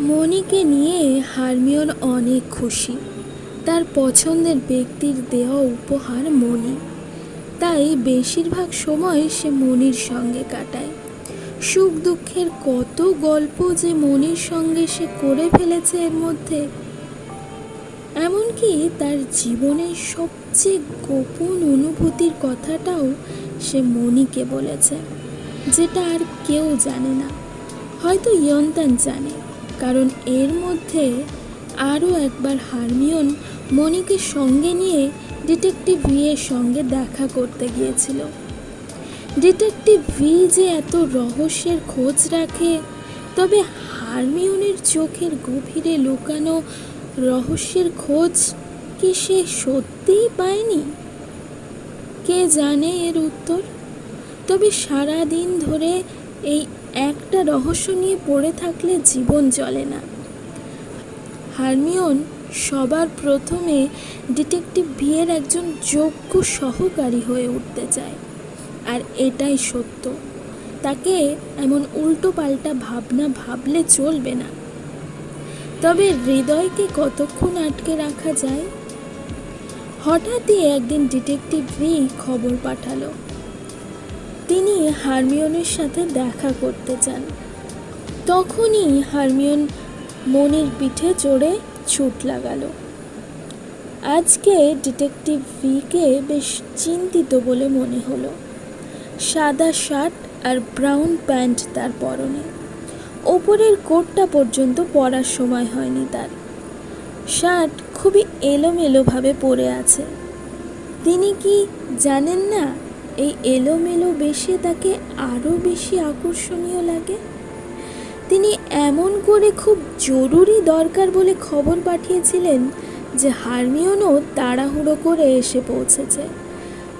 মণিকে নিয়ে হারমিওন অনেক খুশি। তার পছন্দের ব্যক্তির দেওয়া উপহার মণি। তাই বেশিরভাগ সময় সে মনির সঙ্গে কাটায়। সুখ দুঃখের কত গল্প যে মনির সঙ্গে সে করে ফেলেছে এর মধ্যে। এমনকি তার জীবনের সবচেয়ে গোপন অনুভূতির কথাটাও সে মনিকে বলেছে, যেটা আর কেউ জানে না। হয়তো ইয়ন্তান জানে, কারণ এর মধ্যে আরও একবার হারমিয়ন মনিকে সঙ্গে নিয়ে ডিটেকটিভ ভিয়ের সঙ্গে দেখা করতে গিয়েছিল। ডিটেকটিভ ভি যে এত রহস্যের খোঁজ রাখে, তবে হারমিয়নের চোখের গভীরে লুকানো রহস্যের খোঁজ কি সে সত্যিই পায়নি? কে জানে এর উত্তর? তবে সারা দিন ধরে এই একটা রহস্য নিয়ে পড়ে থাকলে জীবন চলে না। হারমিয়ন সবার প্রথমে ডিটেকটিভ ভিয়ের একজন যোগ্য সহকারী হয়ে উঠতে চায়, আর এটাই সত্য। তাকে এমন উল্টো পাল্টা ভাবনা ভাবলে চলবে না। তবে হৃদয়কে কতক্ষণ আটকে রাখা যায়? হঠাৎই একদিন ডিটেকটিভ ভি খবর পাঠালো। তিনি হারমিয়নের সাথে দেখা করতে চান। তখনই হারমিয়ন মনির পিঠে চড়ে ছুট লাগালো। আজকে ডিটেকটিভ ভিকে বেশ চিন্তিত বলে মনে হলো। সাদা শার্ট আর ব্রাউন প্যান্ট তার পরনে। ওপরের কোটটা পর্যন্ত পরার সময় হয়নি তার। শার্ট খুবই এলোমেলোভাবে পরে আছে। তিনি কি জানেন না এই এলোমেলো বেশে তাকে আরও বেশি আকর্ষণীয় লাগে। তিনি এমন করে খুব জরুরি দরকার বলে খবর পাঠিয়েছিলেন যে হারমিয়নও তাড়াহুড়ো করে এসে পৌঁছেছে।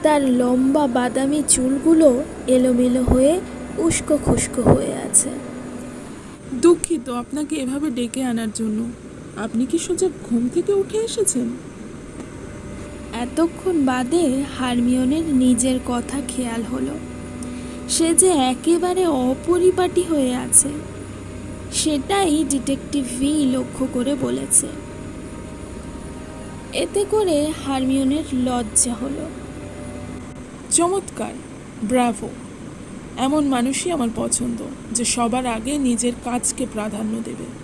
তার লম্বা বাদামি চুলগুলো এলোমেলো হয়ে উস্কো খুস্কো হয়ে আছে। দুঃখিত আপনাকে এভাবে ডেকে আনার জন্য। আপনি কি সোজা ঘুম থেকে উঠে এসেছেন? এতক্ষণ বাদে হারমিয়নের নিজের কথা খেয়াল হলো। সে যে একেবারে অপরিপাটি হয়ে আছে, সেটাই ডিটেকটিভ ভি লক্ষ্য করে বলেছে। এতে করে হারমিয়নের লজ্জা হলো। চমৎকার, ব্রাভো। এমন মানুষই আমার পছন্দ, যে সবার আগে নিজের কাজকে প্রাধান্য দেবে।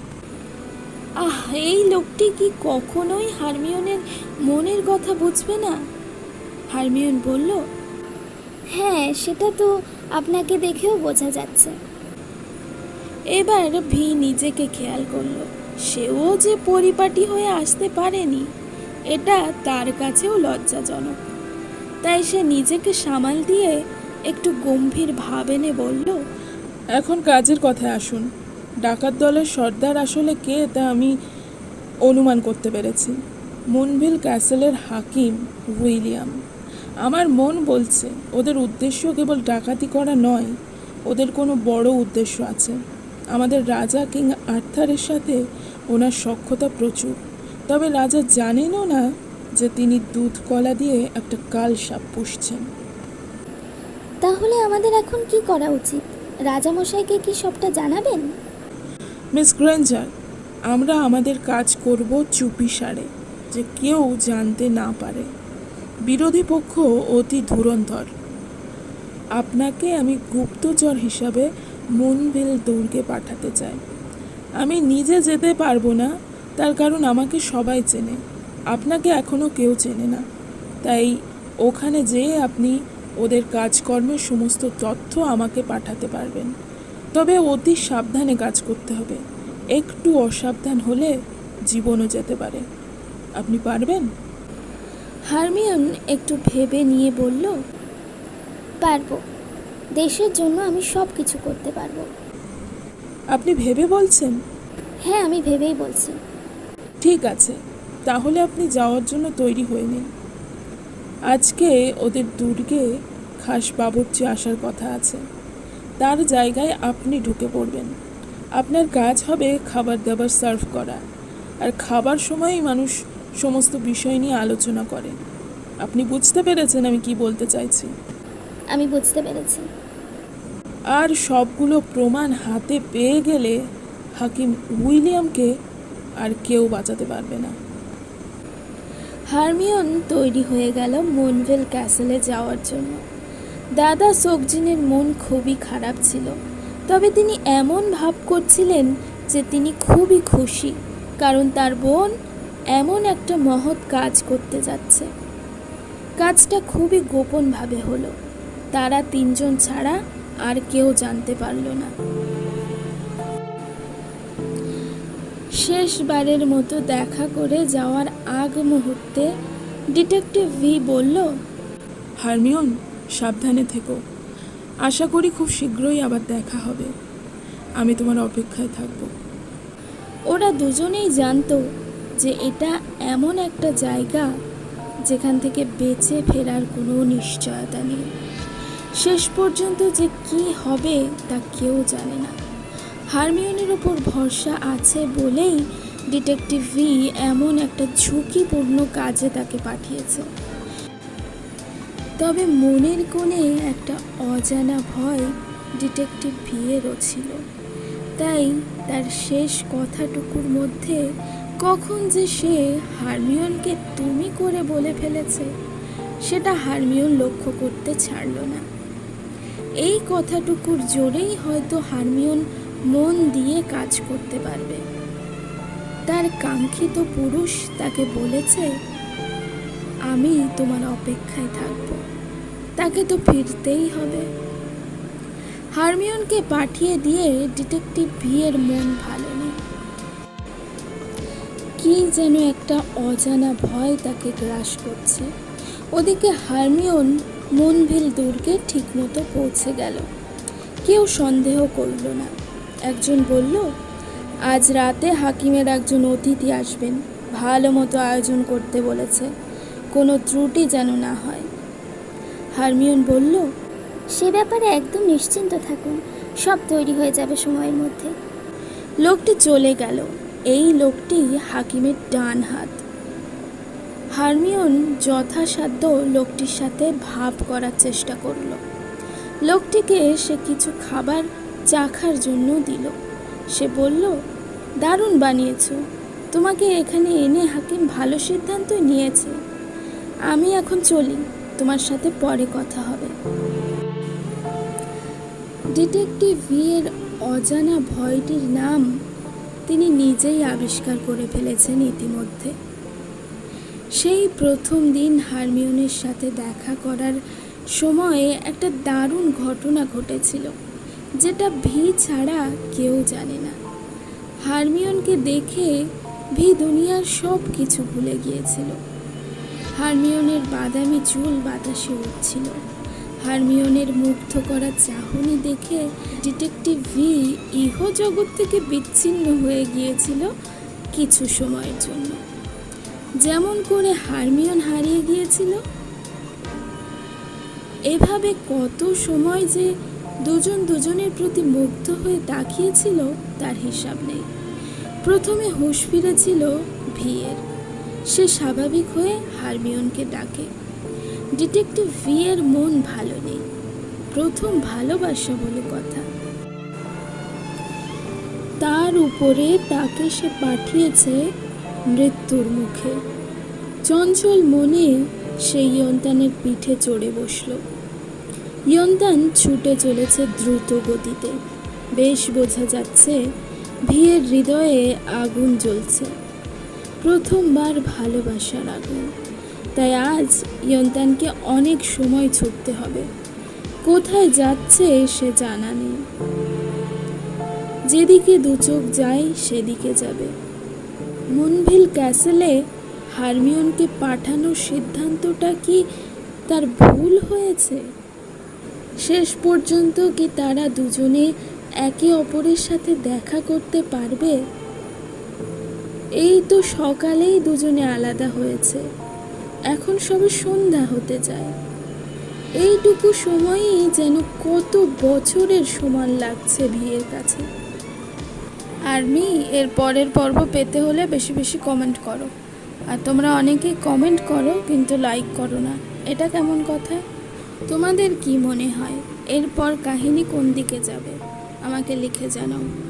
আহ, এই লোকটি কি কখনোই হারমিয়নের মনের কথা বুঝবে না? হারমিয়ন বলল হ্যাঁ সেটা তো আপনাকে দেখেও বোঝা যাচ্ছে। এবার ভি নিজেকে খেয়াল করল, সেও যে পরিপাটি হয়ে আসতে পারেনি, এটা তার কাছেও লজ্জাজনক। তাই সে নিজেকে সামাল দিয়ে একটু গম্ভীর ভাব এনে বলল, এখন কাজের কথায় আসুন। ডাকাত দলের সর্দার আসলে কে, তা আমি অনুমান করতে পেরেছি। মুনভিল ক্যাসেলের হাকিম উইলিয়াম। আমার মন বলছে, ওদের উদ্দেশ্য কেবল ডাকাতি করা নয়, ওদের কোনো বড় উদ্দেশ্য আছে। আমাদের রাজা কিং আর্থারের সাথে ওনার সক্ষতা প্রচুর। তবে রাজা জানেনও না যে তিনি দুধ কলা দিয়ে একটা কাল সাপ পুষছেন। তাহলে আমাদের এখন কি করা উচিত? রাজামশাইকে কি সবটা জানাবেন? মিস গ্রেঞ্জার, আমরা আমাদের কাজ করব চুপি সারে, যে কেউ জানতে না পারে। বিরোধী পক্ষ অতি ধুরন্ধর। আপনাকে আমি গুপ্তচর হিসাবে মুনভিল দুর্গে পাঠাতে চাই। আমি নিজে যেতে পারব না, তার কারণ আমাকে সবাই চেনে। আপনাকে এখনও কেউ চেনে না। তাই ওখানে যেয়ে আপনি ওদের কাজকর্মের সমস্ত তথ্য আমাকে পাঠাতে পারবেন। তবে অতি সাবধানে কাজ করতে হবে। একটু অসাবধান হলে জীবনও যেতে পারে। আপনি পারবেন? হারমিয়ন একটু ভেবে নিয়ে বলল পারব। দেশের জন্য আমি সব কিছু করতে পারব। আপনি ভেবে বলছেন? হ্যাঁ আমি ভেবেই বলছি। ঠিক আছে তাহলে আপনি যাওয়ার জন্য তৈরি হয়ে নিন। আজকে ওদের দুর্গে খাস বাবুর্চি আসার কথা আছে। তার জায়গায় আপনি ঢুকে পড়বেন। আপনার কাজ হবে খাবার দাবার সার্ভ করা। আর খাবার সময়ই মানুষ সমস্ত বিষয় নিয়ে আলোচনা করে। আপনি বুঝতে পেরেছেন আমি কি বলতে চাইছি? আমি বুঝতে পেরেছি। আর সবগুলো প্রমাণ হাতে পেয়ে গেলে হাকিম উইলিয়ামকে আর কেউ বাঁচাতে পারবে না। হারমিয়ন তৈরি হয়ে গেল মনভেল ক্যাসেলে যাওয়ার জন্য। দাদা সোকজিনের মন খুবই খারাপ ছিল। তবে তিনি এমন ভাব করছিলেন যে তিনি খুবই খুশি, কারণ তার বোন এমন একটা মহৎ কাজ করতে যাচ্ছে। কাজটা খুবই গোপনভাবে হলো। তারা তিনজন ছাড়া আর কেউ জানতে পারল না। শেষবারের মতো দেখা করে যাওয়ার আগ মুহূর্তে ডিটেকটিভ ভি বলল, হারমিয়ন সাবধানে থেকো। আশা করি খুব শীঘ্রই আবার দেখা হবে। আমি তোমার অপেক্ষায় থাকব। ওরা দুজনেই জানতো যে এটা এমন একটা জায়গা যেখান থেকে বেঁচে ফেরার কোনো নিশ্চয়তা নেই। শেষ পর্যন্ত যে কি হবে তা কেউ জানে না। হারমিয়নের ওপর ভরসা আছে বলেই ডিটেকটিভ ভি এমন একটা ঝুঁকিপূর্ণ কাজে তাকে পাঠিয়েছে। তবে মনের কোণে একটা অজানা ভয় ডিটেকটিভ ভিয়েরও ছিল। তাই তার শেষ কথাটুকুর মধ্যে কখন যে সে হারমিয়নকে তুমি করে বলে ফেলেছে, সেটা হারমিয়ন লক্ষ্য করতে ছাড়ল না। এই কথাটুকুর জোরেই হয়তো হারমিয়ন মন দিয়ে কাজ করতে পারবে। তার কাঙ্ক্ষিত পুরুষ তাকে বলেছে আমি তোমার অপেক্ষায় থাকব। তাকে তো ফিরতেই হবে। হারমিয়নকে পাঠিয়ে দিয়ে ডিটেকটিভ ভিয়ের মন ভালো নেই কি যেন একটা অজানা ভয় তাকে গ্রাস করছে। ওদিকে হারমিয়ন মনভিল দুর্গে ঠিকমতো পৌঁছে গেল। কেউ সন্দেহ করল না। একজন বলল, আজ রাতে হাকিমের একজন অতিথি আসবেন। ভালো মতো আয়োজন করতে বলেছে। কোনো ত্রুটি যেন না হয়। হারমিয়ন বলল সে ব্যাপারে একদম নিশ্চিন্ত থাকুন সব তৈরি হয়ে যাবে সময়ের মধ্যে। লোকটি চলে গেল। এই লোকটি হাকিমের ডান হাত। হারমিয়ন যথাসাধ্য লোকটির সাথে ভাব করার চেষ্টা করল। লোকটিকে সে কিছু খাবার চাখার জন্য দিল। সে বলল দারুণ বানিয়েছো। তোমাকে এখানে এনে হাকিম ভালো সিদ্ধান্ত নিয়েছে। আমি এখন চলি, তোমার সাথে পরে কথা হবে। ডিটেকটিভ ভি এর অজানা ভয়টির নাম তিনি নিজেই আবিষ্কার করে ফেলেছেন ইতিমধ্যে। সেই প্রথম দিন হারমিয়নের সাথে দেখা করার সময়ে একটা দারুণ ঘটনা ঘটেছিল, যেটা ভি ছাড়া কেউ জানে না। হারমিয়নকে দেখে ভি দুনিয়ার সব কিছু ভুলে গিয়েছিল। হারমিয়নের বাদামি চুল বাতাসে উঠছিল। হারমিয়নের মুগ্ধ করা চাহনি দেখে ডিটেকটিভ ভি ইহ জগৎ থেকে বিচ্ছিন্ন হয়ে গিয়েছিল কিছু সময়ের জন্য। যেমন করে হারমিয়ন হারিয়ে গিয়েছিল। এভাবে কত সময় যে দুজন দুজনের প্রতি মুগ্ধ হয়ে তাকিয়েছিল তার হিসাব নেই। প্রথমে হুঁশ ফিরেছিল ভিয়ের সে স্বাভাবিক হয়ে হারমিয়নকে ডাকে। ডিটেকটিভ ভি এর মন ভালো নেই। প্রথম ভালোবাসা বলে কথা। তার উপরে তাকে সে পাঠিয়েছে মৃত্যুর মুখে। চঞ্চল মনে সেই ইয়ন্তানের পিঠে চড়ে বসল। ইয়ন্তান ছুটে চলেছে দ্রুত গতিতে। বেশ বোঝা যাচ্ছে ভিয়ের হৃদয়ে আগুন জ্বলছে। প্রথমবার ভালোবাসার আগুন। তাই আজ ইয়ন্তানকে অনেক সময় ছুটতে হবে। কোথায় যাচ্ছে সে জানা নেই। যেদিকে দু চোখ যায়, সেদিকে যাবে। মুনভিল ক্যাসেলে হারমিয়নকে পাঠানোর সিদ্ধান্তটা কি তার ভুল হয়েছে? শেষ পর্যন্ত কি তারা দুজনে একে অপরের সাথে দেখা করতে পারবে? এই তো সকালেই দুজনে আলাদা হয়েছে। এখন সবে সন্ধ্যা হতে যায় এইটুকু সময়ই যেন কত বছরের সমান লাগছে ভিয়ের কাছে। আর্মি এর পরের পর্ব পেতে হলে বেশি বেশি কমেন্ট করো। আর তোমরা অনেকেই কমেন্ট করো, কিন্তু লাইক করো না। এটা কেমন কথা? তোমাদের কি মনে হয়? এরপর কাহিনী কোন দিকে যাবে? আমাকে লিখে জানাও।